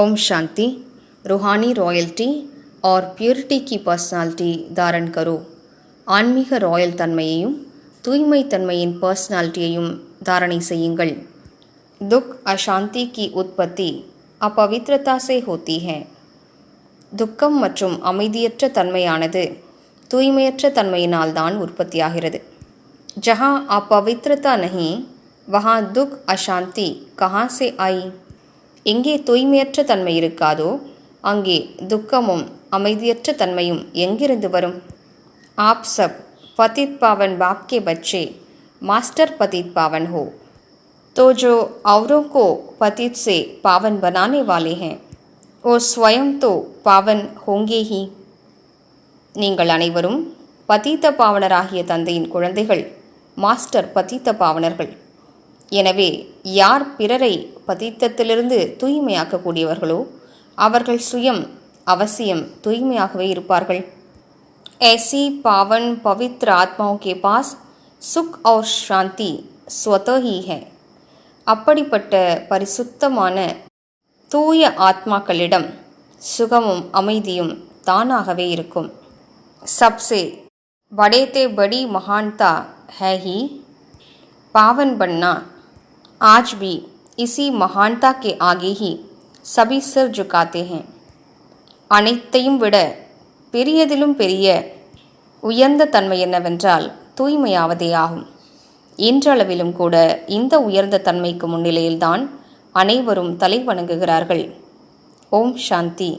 ஓம் शांति ருஹானி ராயல்டி ஆர் பியூரிட்டி கி பர்சனாலிட்டி தாரன் கரோ. ஆன்மீக ராயல் தன்மையையும் தூய்மை தன்மையின் பர்சனாலிட்டியையும் தாரணை செய்யுங்கள். துக் அசாந்தி கி உற்பத்தி அப்பவித்ரதா சே ஹோத்தி ஹே. துக்கம் மற்றும் அமைதியற்ற தன்மையானது தூய்மையற்ற தன்மையினால் தான் உற்பத்தியாகிறது. ஜஹா அப்பவித்ரதா நஹி வஹா துக் அசாந்தி கஹா சே எங்கே தூய்மையற்ற தன்மை இருக்காதோ அங்கே துக்கமும் அமைதியற்ற தன்மையும் எங்கிருந்து வரும் आप सब पतित पावन बाप के बच्चे मास्टर पतित पावन हो तो जो औरों को पतित से पावन बनाने वाले हैं वो स्वयं तो पावन होंगे ही நீங்கள் அனைவரும் பதீத்த பாவனராகிய தந்தையின் குழந்தைகள் மாஸ்டர் பதீத்த பாவனர்கள் எனவே யார் பிறரை பதீத்தத்திலிருந்து தூய்மையாக்கக்கூடியவர்களோ அவர்கள் சுயம் அவசியம் தூய்மையாகவே இருப்பார்கள் ऐसी पावन पवित्र आत्माओं के पास सुख और शांति स्वतः ही है அப்படிப்பட்ட பரிசுத்தமான தூய ஆத்மாக்களிடம் சுகமும் அமைதியும் தானாகவே இருக்கும் सबसे बड़े ते बड़ी महानता है ही पावन बनना आज भी इसी महानता के आगे ही सभी सिर झुकाते हैं அனைத்தையும் விட பெரியதிலும் பெரிய உயர்ந்த தன்மை என்னவென்றால் தூய்மையாவதே ஆகும் இன்றளவிலும் கூட இந்த உயர்ந்த தன்மைக்கு முன்னிலையில்தான் அனைவரும் தலை வணங்குகிறார்கள் ஓம் சாந்தி